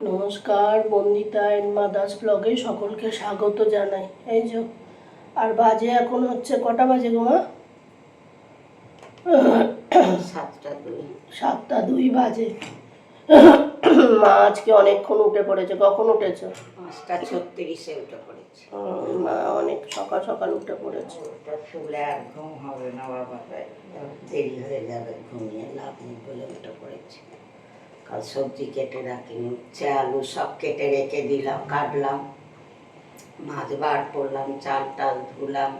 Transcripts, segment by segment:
নমস্কার Bandita and mother's ব্লগে সকলকে স্বাগত জানাই। এই যে আর বাজে এখন হচ্ছে কটা বাজে গো মা? সাতটা দুই। সাতটা দুই বাজে। মা আজকে অনেকক্ষণ উঠে পড়েছে। কখন উঠেছ? পাঁচটা ছত্রিশে উঠে পড়েছে। মা অনেক সকাল সকাল উঠে পড়েছে। শুলে আর ঘুম হবে না বাবা। দেরি হয়ে যাবে ঘুমিয়ে লাভ নেই বলে উঠে পড়েছে। কাল সবজি কেটে রাখিনি উচ্ছে আলু সব কেটে রেখে দিলাম কাটলাম। মাছ বার করলাম চাল টাল ধুলাম।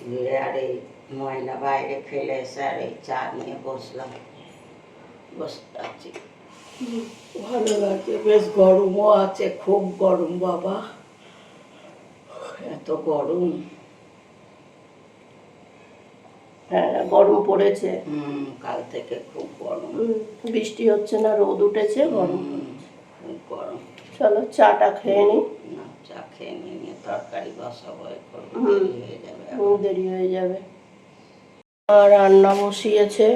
ধুয়ে আর এই ময়লা বাইরে ফেলে এসে আর এই চা নিয়ে বসলাম। বসে আছি ভালো লাগছে বেশ গরমও আছে খুব গরম বাবা। এত গরম। হ্যাঁ গরম পড়েছে। হুম কাল থেকে খুব বৃষ্টি হচ্ছে না রোদ উঠেছে গরম গরম। চলো চাটা খেয়ে না। চা খেয়ে নিয়ে তরকারি বসাবো দেরি হয়ে যাবে আর রান্না বসিয়েছে।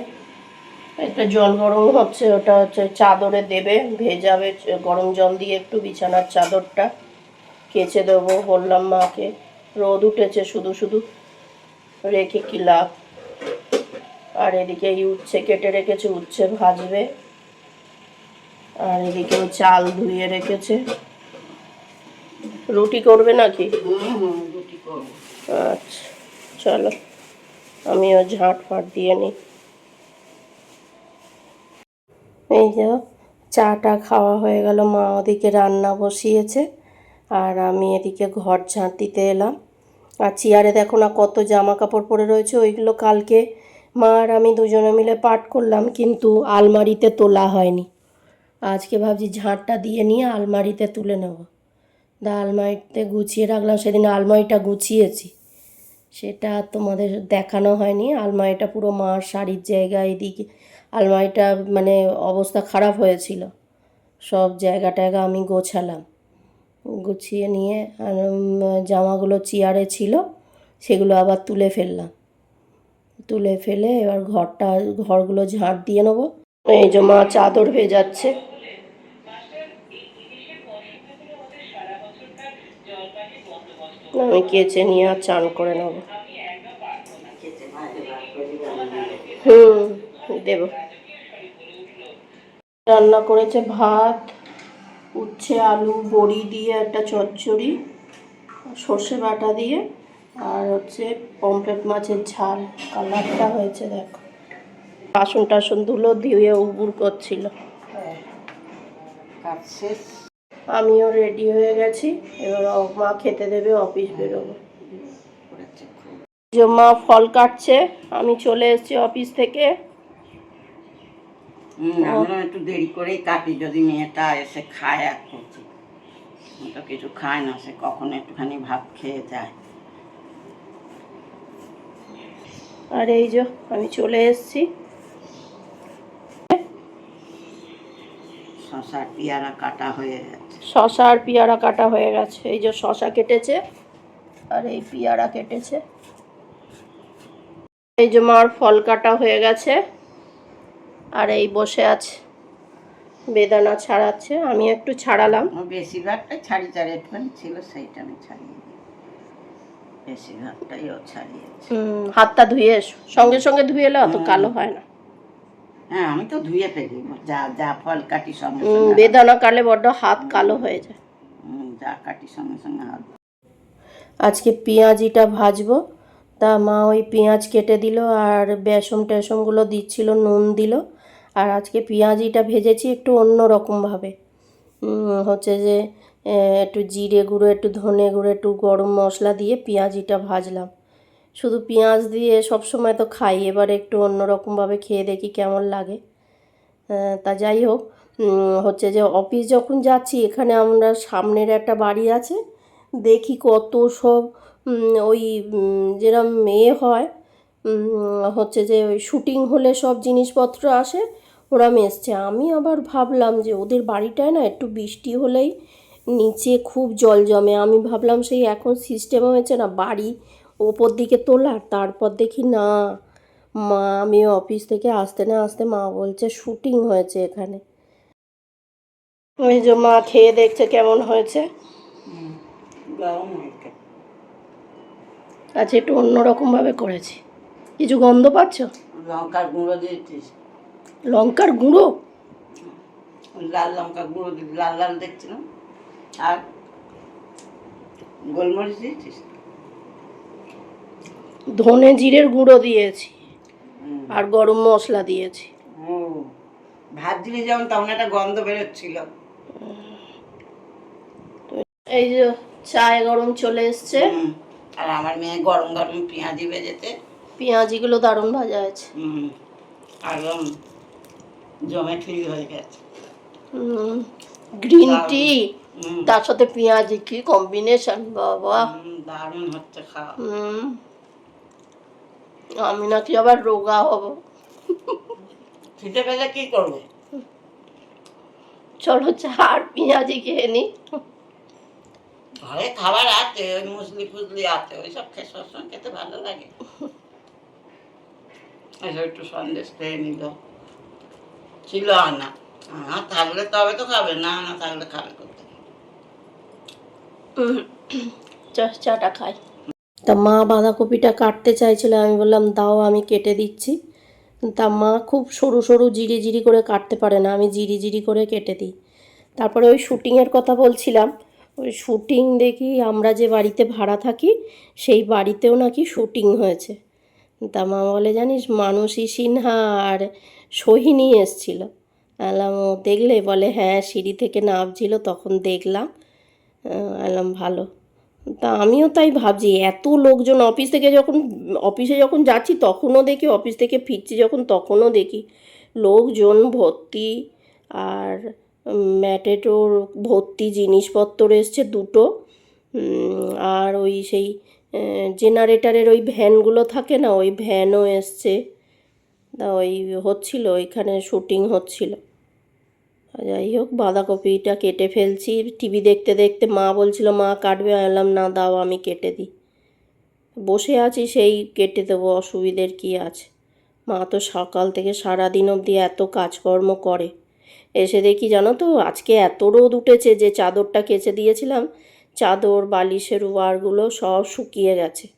একটা জল গরম হচ্ছে ওটা হচ্ছে চাদরে দেবে ভেজাবে গরম জল দিয়ে একটু বিছানার চাদরটা কেচে দেবো। বললাম মাকে রোদ উঠেছে শুধু শুধু রেখে কি লাভ? আর এদিকে এই উচ্ছে কেটে রেখেছে, উচ্ছে ভাজবে। আর এদিকে চাল ধুয়ে রেখেছে। রুটি করবে নাকি? আচ্ছা চলো, আমিও ঝাঁট ফাট দিয়ে নিই। এই যে চাটা খাওয়া হয়ে গেল, মা ওদিকে রান্না বসিয়েছে। আর আমি এদিকে ঘর ঝাঁট দিতে এলাম। আর চেয়ারে দেখো না কত জামা কাপড় পরে রয়েছে, ওইগুলো কালকে মা আর আমি দুজনে মিলে পাঠ করলাম, কিন্তু আলমারিতে তোলা হয়নি। আজকে ভাবছি ঝাঁটটা দিয়ে নিয়ে আলমারিতে তুলে নেব। দা আলমারিতে গুছিয়ে রাখলাম, সেদিন আলমারিটা গুছিয়েছি। সেটা তোমাদের দেখানো হয়নি, আলমারিটা পুরো মার শাড়ির জায়গা, এদিকে আলমারিটা মানে অবস্থা খারাপ হয়েছিল। সব জায়গা টায়গা আমি গোছালাম। গুছিয়ে নিয়ে জামাগুলো চেয়ারে ছিল, সেগুলো আবার তুলে ফেললাম। তুলে ফেলে এবার ঘরটা, ঘরগুলো ঝাঁট দিয়ে নেব। এই যে মা চাদর ভেজাচ্ছে। আমি কেচে নিয়ে আর চান করে নেব। হুম, দেব। রান্না করেছে ভাত, উচ্ছে, আলু, বড়ি দিয়ে একটা চচ্চড়ি, সর্ষে বাটা দিয়ে। আর হচ্ছে পমফ্রেট মাছের ঝাল, কালারটা হয়েছে দেখো। বাসন টাসন ধুলো, ধুয়ে উবুর করছিল। আমিও রেডি হয়ে গেছি। এবার মা খেতে দেবে অফিস বেরোবো। মা ফল কাটছে, আমি চলে এসেছি অফিস থেকে। একটু দেরি করেই কাটি, যদি মেয়েটা এসে খায় এক করছি তো কিছু খায় না, সে কখন একটুখানি ভাত খেয়ে যায়। আর এই যে আমি চলে এসেছি। শশা পেয়ারা কাটা হয়ে যাচ্ছে শশা আর পেয়ারা কাটা হয়ে গেছে। এই যে শশা কেটেছে আর এই পেয়ারা কেটেছে। এই যে মার ফল কাটা হয়ে গেছে আর এই বসে আছে। বেদানা ছাড়াচ্ছে আমি একটু ছাড়ালাম। ও বেশিরভাগটাই ছাড়ি ছাড়ি ছিল সেইটা আমি ছাড়িয়ে বেশিরভাগটাই ও ছাড়িয়েছে। হুম, হাতটা ধুয়ে এসো। সঙ্গে সঙ্গে ধুয়ে এলে অত কালো হয় না। হ্যাঁ আমি তো ধুয়ে ফেলি যা যা ফল কাটি সঙ্গে বেদানা কালে বড্ড হাত কালো হয়ে যায়। যা কাটি সঙ্গে সঙ্গে হাত আজকে পেঁয়াজিটা ভাজবো। তা মা ওই পেঁয়াজ কেটে দিল আর বেসম টেসমগুলো দিচ্ছিল নুন দিল। আর আজকে পেঁয়াজিটা ভেজেছি একটু অন্য রকমভাবে। হচ্ছে যে একটু জিরে গুঁড়ো, একটু ধনে গুঁড়ো, একটু গরম মশলা দিয়ে পেঁয়াজিটা ভাজলাম। শুধু পেঁয়াজ দিয়ে সব সময় তো খাই, এবার একটু অন্য রকমভাবে খেয়ে দেখি কেমন লাগে। তা যাই হোক হচ্ছে যে অফিস যখন যাচ্ছি, এখানে আমরা সামনের একটা বাড়ি আছে, দেখি কত সব ওই যেরম মেয়ে হয় হচ্ছে যে ওই শুটিং হলে সব জিনিসপত্র আসে, ওরম এসছে। আমি আবার ভাবলাম যে ওদের বাড়িটায় না একটু বৃষ্টি হলেই নিচে খুব জল জমে। আমি ভাবলাম সেই এখন সিস্টেম হয়েছে না বাড়ি ওপর দিকে তোলার তারপর দেখি না। মা আমি অফিস থেকে আসতে না আসতে মা বলছে শুটিং হয়েছে এখানে। ওই যে মা খেয়ে দেখছে কেমন হয়েছে। আচ্ছা একটু অন্যরকমভাবে করেছি। কিছু গন্ধ পাচ্ছ? লঙ্কার গুঁড়ো দিয়েছিস। লঙ্কার গুঁড়ো? লাল লঙ্কা গুঁড়ো লাল লাল দেখছিলাম। আর গোলমরিচ দিয়েছিস? ধনে জিরের গুঁড়ো দিয়েছি আর গরম মশলা দিয়েছি। ও ভাত দিলে যেমন তেমন একটা গন্ধ বেরোচ্ছিল। এই যে চায় গরম চলে এসছে। আর আমার মেয়ে গরম গরম পেঁয়াজি ভেজেতে পেঁয়াজিগুলো দারুণ ভাজা আছে হুম, একদম জমে ঠিক হয়ে গেছে। গ্রিন টি তার সাথে পেঁয়াজি কি কম্বিনেশন বাবা। দারুণ হচ্ছে খাওয়া। আমি নাকি আবার রোগা হব। খিদে পেলে কি করবে? চলো চা আর পেঁয়াজি খেয়ে নি। ঘরে খাবার আছে ওই মুসলি ফুসলি আছে ওই সব খেয়ে সবসময় খেতে ভালো লাগে। একটু সন্দেশ খেয়ে নিল। ছিল আনা। আনা থাকলে তবে তো খাবে না আনা থাকলে খাবে করতে চাটা খাই। তা মা বাঁধাকপিটা কাটতে চাইছিল আমি বললাম দাও আমি কেটে দিচ্ছি। তা মা খুব সরু সরু জিরি জিরি করে কাটতে পারে না আমি জিরি জিরি করে কেটে দিই। তারপরে ওই শুটিংয়ের কথা বলছিলাম ওই শুটিং দেখি আমরা যে বাড়িতে ভাড়া থাকি সেই বাড়িতেও নাকি শুটিং হয়েছে। তা মা বলে জানিস মানসী সিনহা আর সোহিনী এসছিল। আলাম দেখলে বলে হ্যাঁ সিঁড়ি থেকে নামছিল, তখন দেখলাম। আলাম, ভালো। তা আমিও তাই ভাবছি, এত লোকজন অফিস থেকে যখন, অফিসে যখন যাচ্ছি, তখনও দেখি, অফিস থেকে ফিরছি যখন, তখনও দেখি লোকজন ভর্তি আর ম্যাটেটোর ভর্তি জিনিসপত্র এসছে দুটো। আর ওই সেই জেনারেটারের ওই ভ্যানগুলো থাকে না, ওই ভ্যানও এসছে। তা ওই হচ্ছিল, ওইখানে শুটিং হচ্ছিল। যাই হোক, বাঁধাকপিটা কেটে ফেলছি। টিভি দেখতে দেখতে মা বলছিল, মা কাটবে। আমি বললাম, না, দাও, আমি কেটে দিই। বসে আছি, সেই কেটে দেবো, অসুবিধের কি আছে? মা তো সকাল থেকে সারা দিন অবধি এত কাজকর্ম করে। এসে দেখি, জানো তো, আজকে এত রোদ উঠেছে যে চাদরটা কেচে দিয়েছিলাম, চাদর, বালিশের ওয়ারগুলো সব শুকিয়ে গেছে।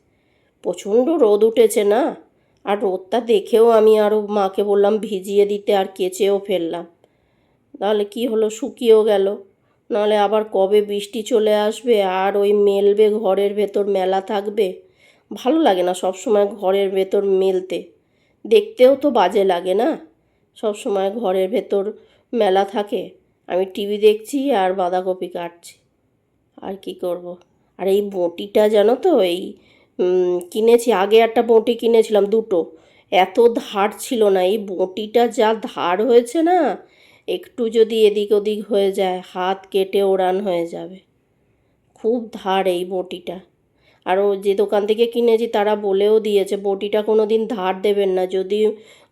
প্রচণ্ড রোদ উঠেছে না? আর রোদটা দেখেও আমি আরও মাকে বললাম, ভিজিয়ে দিতে আর কেচেও ফেললাম। তাহলে কি হলো? শুকিয়েও গেল। নাহলে আবার কবে বৃষ্টি চলে আসবে? আর ওই মেলবে ঘরের ভেতর মেলা থাকবে? ভালো লাগে না সব সময় ঘরের ভেতর মেলতে। দেখতেও তো বাজে লাগে না? সব সময় ঘরের ভেতর মেলা থাকে। আমি টিভি দেখছি আর বাঁধাকপি কাটছি। আর কি করব। আর এই বটিটা জানো তো, এই কিনেছি, আগে একটা বটি কিনেছিলাম দুটো। এত ধার ছিল না। এই বটিটা যা ধার হয়েছে না একটু যদি এদিক ওদিক হয়ে যায়, হাত কেটে ওড়ান হয়ে যাবে। খুব ধার এই বটিটা। আর ও যে দোকান থেকে কিনেছি, তারা বলেও দিয়েছে, বটিটা কোনো দিন ধার দেবেন না। যদি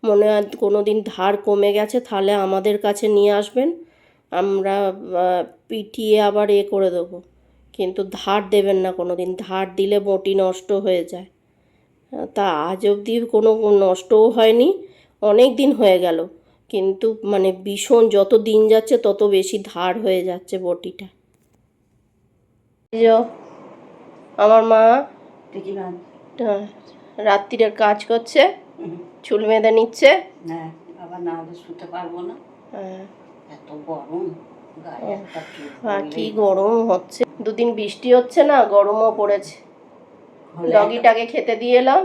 মনে হয় কোনো দিন ধার কমে গেছে, তাহলে আমাদের কাছে নিয়ে আসবেন। আমরা পিটিয়ে আবার এ করে দেবো। কিন্তু ধার দেবেন না কোনো দিন ধার দিলে বটি নষ্ট হয়ে যায়। তা আজ অবধি কোনো নষ্টও হয়নি। অনেক দিন হয়ে গেল। কিন্তু মানে ভীষণ যত দিন যাচ্ছে তত বেশি ধার হয়ে যাচ্ছে বটিটা। আমার মা রাত্রিরের কাজ করছে চুল বেঁধে নিচ্ছে। হ্যাঁ আবার না শুতে পারব না। হ্যাঁ, এত গরম আর কি গরম হচ্ছে। দুদিন বৃষ্টি হচ্ছে না গরমও পড়েছে। ডগিটাকে খেতে দিয়ে এলাম।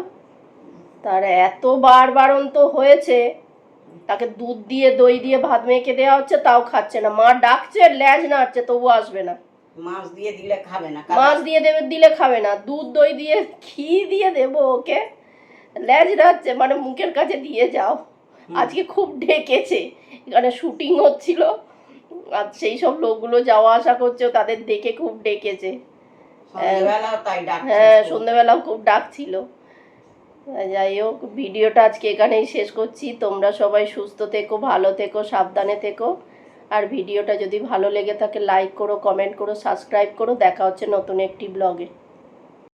তার এত বার বারণ তো হয়েছে তাকে দুধ দিয়ে দই দিয়ে ভাত মেখে দেওয়া হচ্ছে তাও খাচ্ছে না। মা ডাকছে ল্যাজ নাড়ছে তবু আসবে না। মাছ দিয়ে দিলে খাবে না মাছ দিয়ে দেবে দিলে খাবে না। দুধ দই দিয়ে ঘি দিয়ে দেবো ওকে। ল্যাজ নাড়ছে মানে মুখের কাছে দিয়ে যাও। আজকে খুব ডেকেছে। এখানে শুটিং হচ্ছিল। আর সেই সব লোকগুলো যাওয়া আসা করছে তাদের দেখে খুব ডেকেছে। হ্যাঁ। সন্ধ্যেবেলাও খুব ডাকছিল। যাই হোক, ভিডিওটা আজকে এখানেই শেষ করছি। তোমরা সবাই সুস্থ থেকো, ভালো থেকো, সাবধানে থেকো। আর ভিডিওটা যদি ভালো লেগে থাকে লাইক করো কমেন্ট করো সাবস্ক্রাইব করো। দেখা হচ্ছে নতুন একটি ব্লগে